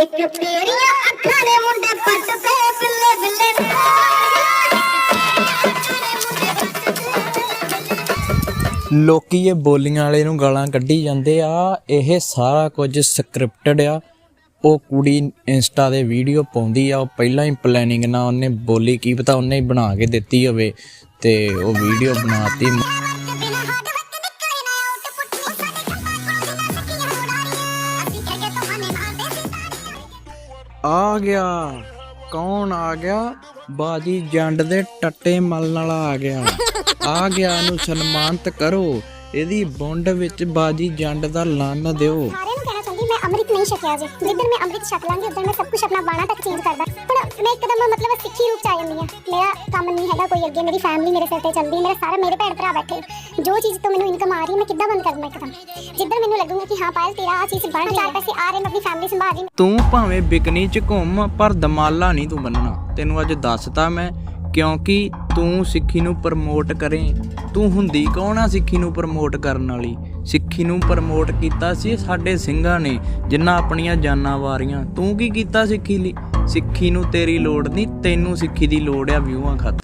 ਇੱਕ ਤੇਰੀਆਂ ਅੱਖਾਂ ਦੇ ਮੁੰਡੇ ਪੱਟ ਤੇ ਬਿੱਲੇ ਬਿੱਲੇ ਨੇ ਲੋਕੀ ਇਹ ਬੋਲੀਆਂ ਵਾਲੇ ਨੂੰ ਗਾਲਾਂ ਕੱਢੀ ਜਾਂਦੇ ਆ, ਇਹ ਸਾਰਾ ਕੁਝ ਸਕ੍ਰਿਪਟਡ ਆ। ਉਹ ਕੁੜੀ ਇੰਸਟਾ ਦੇ ਵੀਡੀਓ ਪਾਉਂਦੀ ਆ, ਉਹ ਪਹਿਲਾਂ ਹੀ ਪਲੈਨਿੰਗ ਨਾਲ ਉਹਨੇ ਬੋਲੀ, ਕੀ ਪਤਾ ਉਹਨੇ ਹੀ ਬਣਾ ਕੇ ਦਿੱਤੀ ਹੋਵੇ ਤੇ ਉਹ ਵੀਡੀਓ ਬਣਾਤੀ। ਆ ਗਿਆ। ਕੌਣ ਆ ਗਿਆ? ਬਾਜੀ ਜੰਡ ਦੇ ਟੱਟੇ ਮਲਣ ਵਾਲਾ ਆ ਗਿਆ। ਆ ਗਿਆ ਨੂੰ ਸਨਮਾਨਿਤ ਕਰੋ। ਇਹਦੀ ਬੁੰਡ ਵਿੱਚ ਬਾਜੀ ਜੰਡ ਦਾ ਲੰਨ ਦਿਓ। ਸਾਰਿਆਂ ਨੂੰ ਕਹਿਣਾ ਚਾਹੁੰਦੀ, ਮੈਂ ਅੰਮ੍ਰਿਤ ਨਹੀਂ ਛਕਿਆ ਜੇ। ਜਿੱਦਣ ਮੈਂ ਅੰਮ੍ਰਿਤ ਛਕ ਲਾਂਗੀ, ਉਦੋਂ ਮੈਂ ਸਭ ਕੁਝ ਆਪਣਾ ਬਾਣਾ ਤੱਕ ਚੇਂਜ ਕਰਦਾ। ਮੈਂ ਇੱਕਦਮ ਮਤਲਬ ਸਿੱਖੀ ਰੂਪ ਚ ਆ ਜਾਂਦੀ ਆ ਮੇਰਾ ਕੰਮ ਨਹੀਂ ਹੈਗਾ ਕੋਈ ਅੱਗੇ ਮੇਰੀ ਫੈਮਿਲੀ ਮੇਰੇ ਸਿਰ ਤੇ ਚੱਲਦੀ ਹੈ, ਮੇਰਾ ਸਾਰਾ ਮੇਰੇ ਭੈਣ ਭਰਾ ਬੈਠੇ ਜੋ ਚੀਜ਼ ਤੋਂ ਮੈਨੂੰ ਇਨਕਮ ਆ ਰਹੀ ਹੈ ਮੈਂ ਕਿੱਦਾਂ ਬੰਦ ਕਰ ਦਵਾਂ ਇੱਕਦਮ? ਜਿੱਦਣ ਮੈਨੂੰ ਲੱਗੂਗਾ ਕਿ ਹਾਂ ਪਾਇਲ ਤੇਰਾ ਆ ਚੀਜ਼ ਬਣ ਰਹੀ ਚਾਰ ਪੈਸੇ ਆ ਰਹੇ ਮੈਂ ਆਪਣੀ ਫੈਮਿਲੀ ਸੰਭਾਲ ਰਹੀ ਤੂੰ ਭਾਵੇਂ ਬਿਕਨੀ ਚ ਘੁੰਮ ਪਰ ਦਮਾਲਾ ਨਹੀਂ ਤੂੰ ਬੰਨਣਾ ਤੈਨੂੰ ਅੱਜ ਦੱਸਤਾ ਮੈਂ ਕਿਉਂਕਿ ਤੂੰ ਸਿੱਖੀ ਨੂੰ ਪ੍ਰਮੋਟ ਕਰੇ। ਤੂੰ ਹੁੰਦੀ ਕੌਣ ਆ ਸਿੱਖੀ ਨੂੰ ਪ੍ਰਮੋਟ ਕਰਨ ਵਾਲੀ? ਸਿੱਖੀ ਨੂੰ ਪ੍ਰਮੋਟ ਕੀਤਾ ਸੀ ਸਾਡੇ ਸਿੰਘਾਂ ਨੇ ਜਿਨ੍ਹਾਂ ਆਪਣੀਆਂ ਜਾਨਾਂ ਵਾਰੀਆਂ। ਤੂੰ ਕੀ ਕੀਤਾ ਸਿੱਖੀ ਲਈ? ਸਿੱਖੀ ਨੂੰ ਤੇਰੀ ਲੋੜ ਨਹੀਂ ਤੈਨੂੰ ਸਿੱਖੀ ਦੀ ਲੋੜ ਆ ਵਿਊਆਂ ਖਾਤਰ।